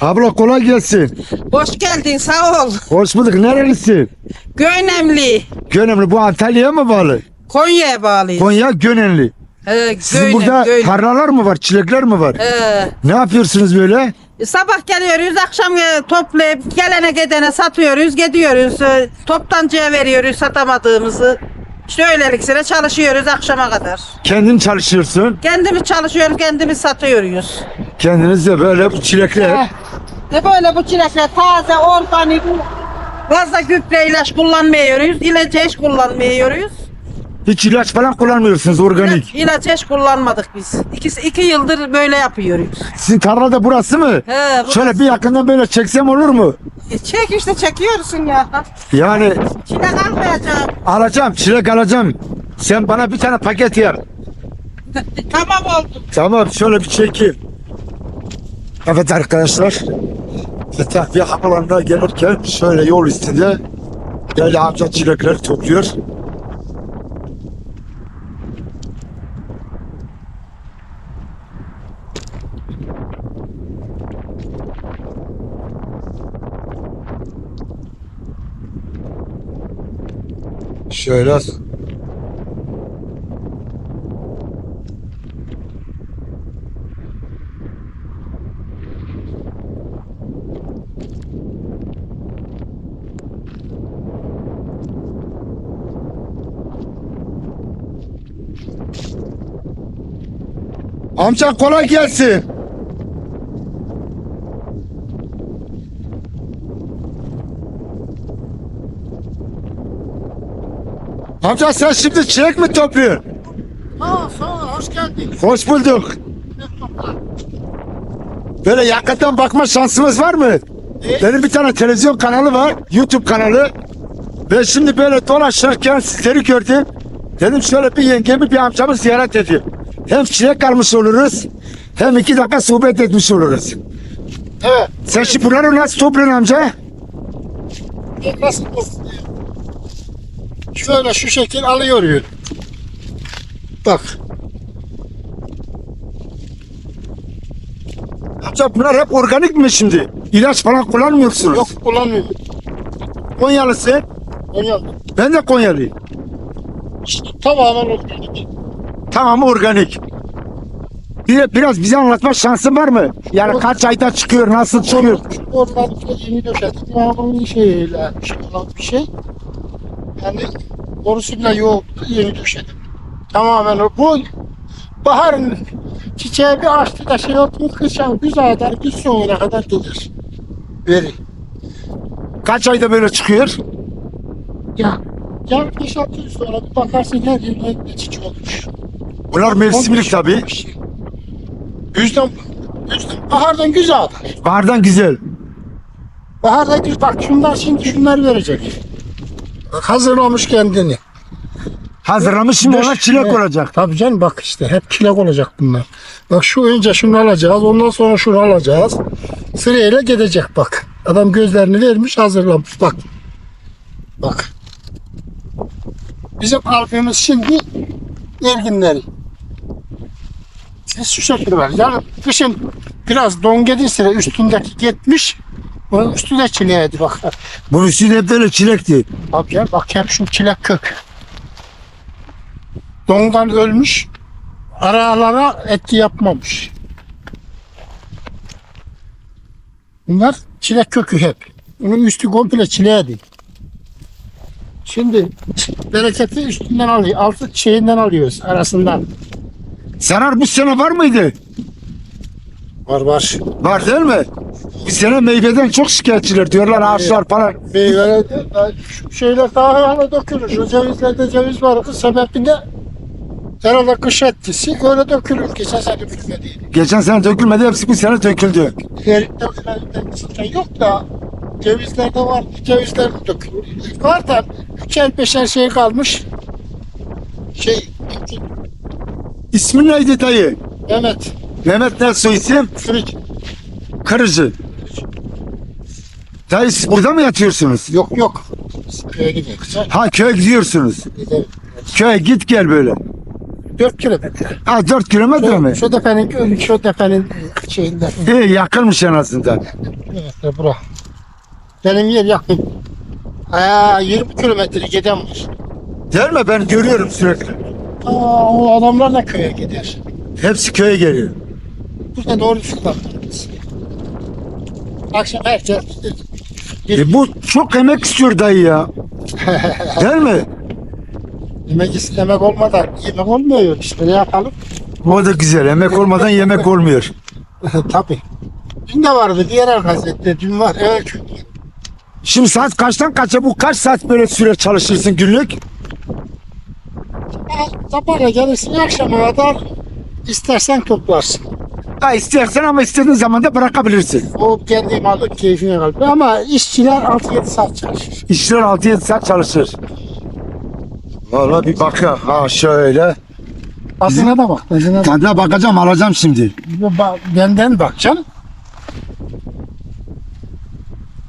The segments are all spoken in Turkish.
Abla kolay gelsin. Hoş geldin sağ ol. Hoş bulduk. Nerelisin? Göynemli. Gönenli. Bu Antalya'ya mı bağlı? Konya'ya bağlıyız. Konya Gönenli. He, Sizin Göynem, burada Göynem. tarlalar mı var? Çilekler mi var? He. Ne yapıyorsunuz böyle? Sabah geliyoruz, akşam e, toplayıp gelene gidene satıyoruz, gidiyoruz. E, Toptancıya veriyoruz satamadığımızı. İşte öylelikle çalışıyoruz akşama kadar. Kendin çalışıyorsun. Kendimiz çalışıyoruz, kendimiz satıyoruz. Kendiniz de böyle bu çilekler. Ne böyle bu çilekler taze, organik, fazla gübre ilaç kullanmıyoruz, ilaç hiç kullanmıyoruz. Hiç ilaç falan kullanmıyorsunuz organik. İlaç, ilaç hiç kullanmadık biz. İkisi, iki yıldır böyle yapıyoruz. Sizin tarla da burası mı? He, burası. Şöyle bir yakından böyle çeksem olur mu? E, Çek işte çekiyorsun ya. Yani Çilek almayacağım. alacağım, çilek alacağım. Sen bana bir tane paket yap. Tamam oldu. Tamam şöyle bir çekeyim. Evet arkadaşlar. Fethiye havalarına gelirken şöyle yol üstünde böyle amca çilekleri topluyor. Şöyle Amca kolay gelsin. Amca sen şimdi çilek mi topluyorsun? Aa, sağ ol, hoş geldin. Hoş bulduk. Böyle yakından bakma şansımız var mı? Benim bir tane televizyon kanalı var. YouTube kanalı. Ben şimdi böyle dolaşırken sizleri gördüm. Dedim şöyle bir yengemi bir amcamı ziyaret edeyim. Hem çilek almış oluruz. Hem iki dakika sohbet etmiş oluruz. Evet, Sen şimdi bunları nasıl topluyorsun amca? nasıl? Şöyle şu şekil alıyor. Bak, Amca bunlar hep organik mi şimdi? İlaç falan kullanmıyorsunuz. yok kullanmıyor. Konyalısın. Onyan. Ben de Konyalıyım. Tamamen organik. Tamam organik. Bir, biraz bize anlatma şansın var mı? Yani kaç ayda çıkıyor, nasıl çıkıyor? Oradan yeni döşedik. Yağmurun şeyle şey olan bir şey. Yani borusu bile yoktu, yeni döşedim. Tamamen o. Bu baharın çiçeği bir açtı da şey oldu, kışın güz aylar, güz sonuna kadar gelir. Veri. Kaç ayda böyle çıkıyor? Ya, ya 5-6 yıl sonra bir bakarsın her yerine geçici olmuş. Bunlar mevsimlik tabii. Yüzden, yüzden bahardan güzel. Bahardan güzel. Baharda güzel. Bak şunlar şimdi şunlar verecek. Bak, Hazırlamış kendini. Hazırlamış şimdi ona çilek Evet. olacak. Tabii canım bak işte hep çilek olacak bunlar. Bak şu önce şunu alacağız ondan sonra şunu alacağız. Sırayla gidecek bak. Adam gözlerini vermiş hazırlamış bak. Bak. Bizim albümümüz şimdi erginleri. Biz şu şekil var. Yani kışın biraz don gelirse üstündeki gitmiş. Onun üstünde çileğiydi bak. Bunun üstünde hep böyle çilekti. Abi ya bak hep şu çilek kök. Dondan ölmüş. Aralara etki yapmamış. Bunlar çilek kökü hep. Bunun üstü komple çileğiydi. Şimdi bereketi üstünden alıyor. Altı şeyinden alıyoruz arasından. Zarar bu sene var mıydı? Var var. Var değil mi? Bu sene meyveden çok şikayetçiler diyorlar ağaçlar falan. Meyveler şeyler daha yana dökülür. Şu cevizlerde ceviz var. Sebebinde herhalde kış etkisi öyle dökülür. Geçen sene dökülmedi. Geçen sene dökülmedi hepsi bu sene döküldü. Erik'te zaten yok da cevizlerde var. Cevizler dökülür. Var da üçer beşer şey kalmış. Şey İsmin neydi dayı? Mehmet Mehmet ne soy isim? Frik. Kırıcı. Dayı siz burada mı yatıyorsunuz? Yok yok. köye gidiyoruz. Ha köye gidiyorsunuz. Gidelim. Köye git gel böyle. 4 kilometre. Ha 4 kilometre mi? Şu, tepenin, şu tepenin şeyinde. İyi yakınmış en azından. Evet, bura. Benim yer yakın. Aa, 20 kilometre giden var. Değil mi? Ben görüyorum sürekli. Aa, o adamlar da köye gider. Hepsi köye geliyor. Burada doğru şuradan. Akşam herkes E bu çok emek istiyor dayı ya. Değil mi? yemek istemek olmadan yemek olmuyor işte ne yapalım? O da güzel. Emek olmadan yemek olmuyor. Tabii. Dün de vardı diğer gazette dün var. Evet. Şimdi saat kaçtan kaça bu kaç saat böyle süre çalışırsın günlük? Sabahla gelirsin akşama kadar istersen toplarsın. Ha istersen ama istediğin zaman da bırakabilirsin. O kendi malı keyfine kalıyor ama işçiler 6-7 saat çalışır. İşçiler 6-7 saat çalışır. Vallahi bir bak ya. Ha şöyle. Adına da bak. Adına da. Tadına bakacağım alacağım şimdi. Ba- Benden bak canım.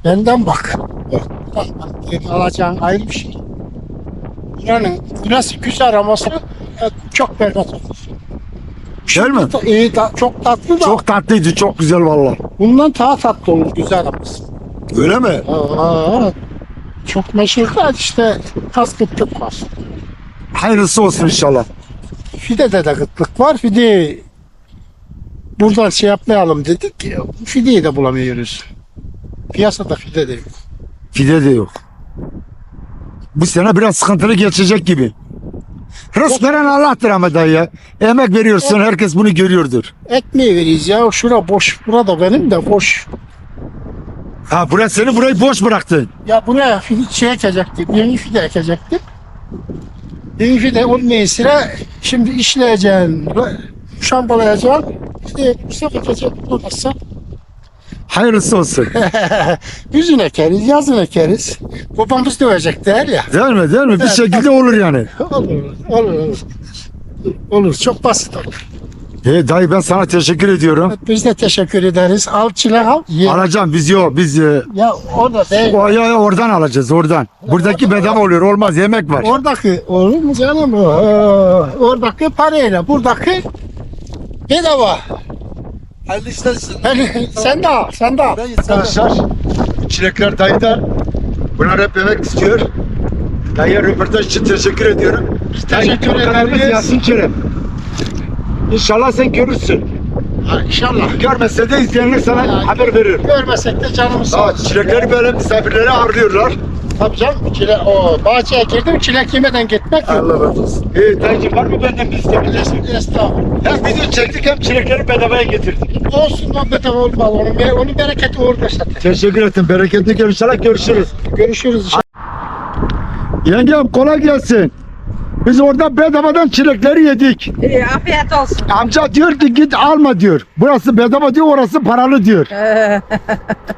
Benden bak. Bak, bak, bak. Alacağın ayrı bir şey. Buranın burası güzel araması çok berbat olur. Değil mi? İyi, ta- çok tatlı da Çok tatlıydı. Çok güzel vallahi. bundan daha tatlı olur güzel araması. Öyle mi? Aa, çok meşhur da işte tas kıtlık var. Hayırlısı olsun inşallah. Fide'de de kıtlık var. Fide buradan şey yapmayalım dedik. Fideyi de bulamıyoruz. Piyasada fide de yok. Fide de yok. Bu sene biraz sıkıntılı geçecek gibi. Rızk veren Allah'tır ama dayı ya. Emek veriyorsun herkes bunu görüyordur. Ekmeği veririz ya. Şura boş. Burada benim de boş. Ha burası seni burayı boş bıraktın. Ya buraya şey ekecektim. Yeni fide ekecektim. Yeni fide olmayan sıra şimdi işleyeceğim. Şambalayacağım. İşte bu sefer ekecek olmazsa Hayırlısı olsun. yüzün ekeriz, yazın ekeriz. Babamız dövecek der ya. Değil mi? Değil mi? Bir şekilde olur yani. Olur, olur, olur. Olur, çok basit olur. E, dayı ben sana teşekkür ediyorum. Biz de teşekkür ederiz. Al çilek al. Ye. Alacağım biz yok. Biz e, Ya orada değil. o, ya, ya, oradan alacağız oradan. Buradaki bedava oluyor. Olmaz yemek var. Oradaki olur mu canım? Oo, Oradaki parayla, buradaki bedava. Hayırlı işler. Yani sen de al, sen de al. Arkadaşlar çilekler dayıda. Bunlar hep yemek istiyor. Dayıya röportaj için teşekkür ediyorum. Teşekkür ederiz. Yasin Kerem. İnşallah sen görürsün. Ha, İnşallah. Görmezse de izleyenler sana Ya, haber verir. Görmesek de canımız sağ Aa, olsun. çilekleri böyle misafirlere ağırlıyorlar. Tabii canım. Çile, o bahçeye girdim, çilek yemeden gitmek yok. Allah razı olsun. Ee, dayıcım var mı benden bir isteğiniz? Estağfurullah. Hem video çektik hem çilekleri bedavaya getirdik. Olsun lan bedava olmalı. Onun, onun bereketi orada zaten. Teşekkür ettim. Bereketli görüşerek görüşürüz. Görüşürüz inşallah. Yengem kolay gelsin. Biz orada bedavadan çilekleri yedik. İyi, afiyet olsun. Amca diyor ki git alma diyor. Burası bedava diyor orası paralı diyor. Ee,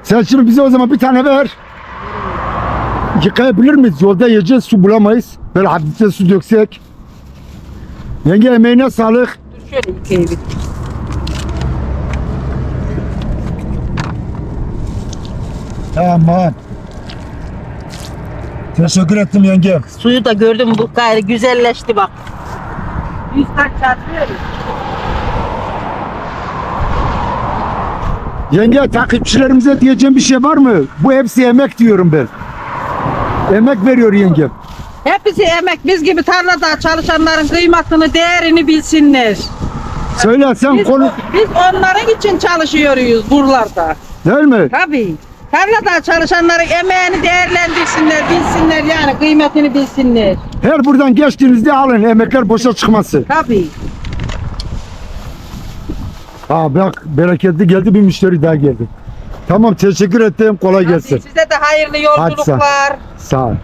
Sen şimdi bize o zaman bir tane ver. Yıkayabilir miyiz? Yolda yiyeceğiz su bulamayız. Böyle hafifçe su döksek. Yenge emeğine sağlık. şöyle yıkayayım. Aman. Teşekkür ettim yengem. Suyu da gördüm bu gayrı güzelleşti bak. Yüz taş çarpıyoruz. Yenge takipçilerimize diyeceğim bir şey var mı? Bu hepsi emek diyorum ben. Emek veriyor yengem. Hepsi emek biz gibi tarlada çalışanların kıymetini, değerini bilsinler. Söyle sen Biz, konu biz onların için çalışıyoruz buralarda. değil mi? Tabii. Tarlada çalışanların emeğini değerlendirsinler, bilsinler yani kıymetini bilsinler. Her buradan geçtiğinizde alın emekler boşa çıkmasın. Tabii. Ha bak bereketli geldi bir müşteri daha geldi. Tamam teşekkür ettim kolay Hadi gelsin. size de hayırlı Hadi sen. yolculuklar. Sağ ol.